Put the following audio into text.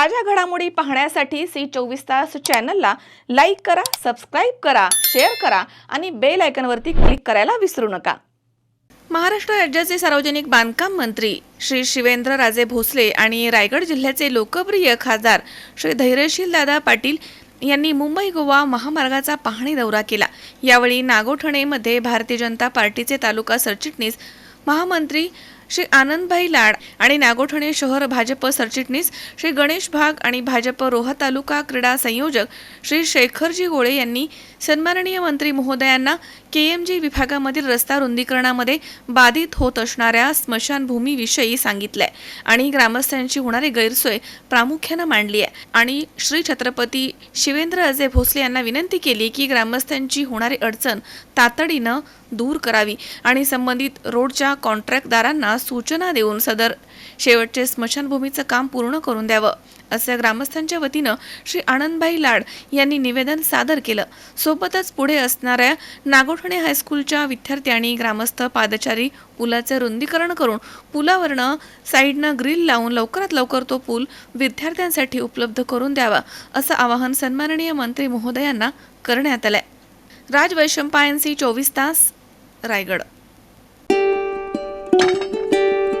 ताज्या घडामोडी पाहण्यासाठी सी चोवीस तास चॅनलला लाईक करा सबस्क्राईब करा शेअर करा आणि बेल आयकनवरती क्लिक करायला विसरू नका. महाराष्ट्र राज्याचे सार्वजनिक बांधकाम मंत्री श्री शिवेंद्र राजे भोसले आणि रायगड जिल्ह्याचे लोकप्रिय खासदार श्री धैर्यशील दादा पाटील यांनी मुंबई गोवा महामार्गाचा पाहणी दौरा केला. यावेळी नागोठणेमध्ये भारतीय जनता पार्टीचे तालुका सरचिटणीस महामंत्री श्री आनंदभाई लाड आणि नागोठणे शहर भाजप सरचिटणीस श्री गणेश भाग आणि भाजप रोहा तालुका क्रीडा संयोजक श्री शेखरजी गोळे यांनी सन्माननीय मंत्री महोदयांना के एम जी विभागामधील रस्ता रुंदीकरणामध्ये बाधित होत असणाऱ्या स्मशानभूमीविषयी सांगितलंय आणि ग्रामस्थांची होणारी गैरसोय प्रामुख्यानं मांडली आहे आणि श्री छत्रपती शिवेंद्र अजय भोसले यांना विनंती केली की ग्रामस्थांची होणारी अडचण तातडीनं दूर करावी आणि संबंधित रोडच्या कॉन्ट्रॅक्टदारांना सूचना देऊन सदर शेवटचे स्मशानभूमीचं काम पूर्ण करून द्यावं असं ग्रामस्थांच्या वतीनं श्री आनंदभाई लाड यांनी निवेदन सादर केलं. सोबतच पुढे असणाऱ्या नागोठणे हायस्कूलच्या विद्यार्थी आणि ग्रामस्थ पादचारी पुलाचे रुंदीकरण करून पुलावरनं साईडनं ग्रिल लावून लवकरात लवकर तो पूल विद्यार्थ्यांसाठी उपलब्ध करून द्यावा असं आवाहन सन्माननीय मंत्री महोदयांना करण्यात आलंय. राज वैशंपायन्सी चोवीस तास रायगड.